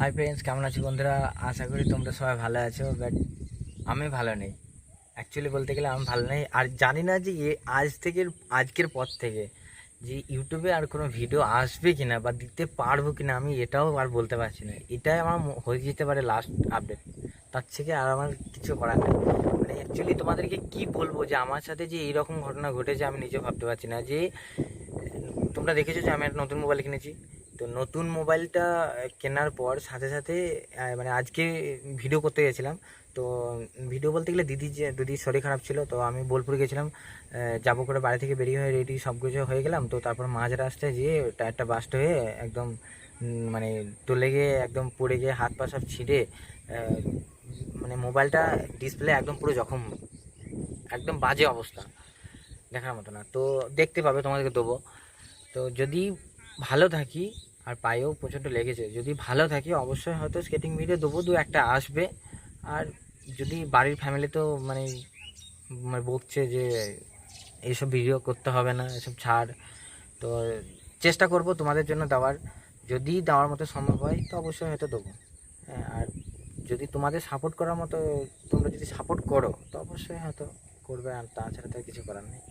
Hi friends কেমন আছো বন্ধুরা? আশা করি তোমরা সবাই ভালো আছো বাট আমি ভালো নেই। অ্যাকচুয়ালি বলতে গেলে আমি ভালো নেই। আর জানি না যে এ আজ থেকে, আজকের পর থেকে যে ইউটিউবে আর কোনো ভিডিও আসবে কি না বা দিতে পারব কি না আমি এটাও আর বলতে পারছি না। এটাই আমার হয়ে যেতে পারে লাস্ট আপডেট তার থেকে আর আমার কিছু করার নেই। মানে অ্যাকচুয়ালি তোমাদেরকে কি বলব যে আমার সাথে যে এইরকম ঘটনা ঘটেছে আমি নিজে ভাবতে পারছি না। যে, তোমরা দেখেছ যে আমি একটা নতুন মোবাইল কিনেছি। তো নতুন মোবাইলটা কেনার পর সাথে সাথে মানে আজকে ভিডিও করতে গেছিলাম। তো ভিডিও বলতে গেলে দিদি যে, দিদির শরীর খারাপ ছিল, তো আমি বোলপুর গেছিলাম যাব করে বাড়ি থেকে বেরিয়ে হয়ে রেডি সব কিছু হয়ে গেলাম। তো তারপর মাঝ রাস্তায় যেয়ে টায়ারটা বাস্ট হয়ে একদম মানে টলে গিয়ে একদম পড়ে গিয়ে হাত পা সব ছিঁড়ে মানে মোবাইলটা ডিসপ্লে একদম পুরো জখম, একদম বাজে অবস্থা, দেখার মতো না। তো দেখতে পাবে, তোমাদেরকে দেবো। তো যদি ভালো থাকি আর পায়েও প্রচণ্ড লেগেছে। যদি ভালো থাকি, অবশ্যই হয়তো স্কেটিং ভিডিও দেবো, দু একটা আসবে। আর যদি বাড়ির ফ্যামিলি তো মানে মানে বকছে যে এইসব ভিডিও করতে হবে না, এসব ছাড়, তো চেষ্টা করব তোমাদের জন্য দেওয়ার। যদি দেওয়ার মতো সম্ভব হয়, তো অবশ্যই হয়তো দেবো। হ্যাঁ আর যদি তোমাদের সাপোর্ট করার মতো তোমরা যদি সাপোর্ট করো, তো অবশ্যই হয়তো করবে, আর তাছাড়া তো কিছু করার নেই।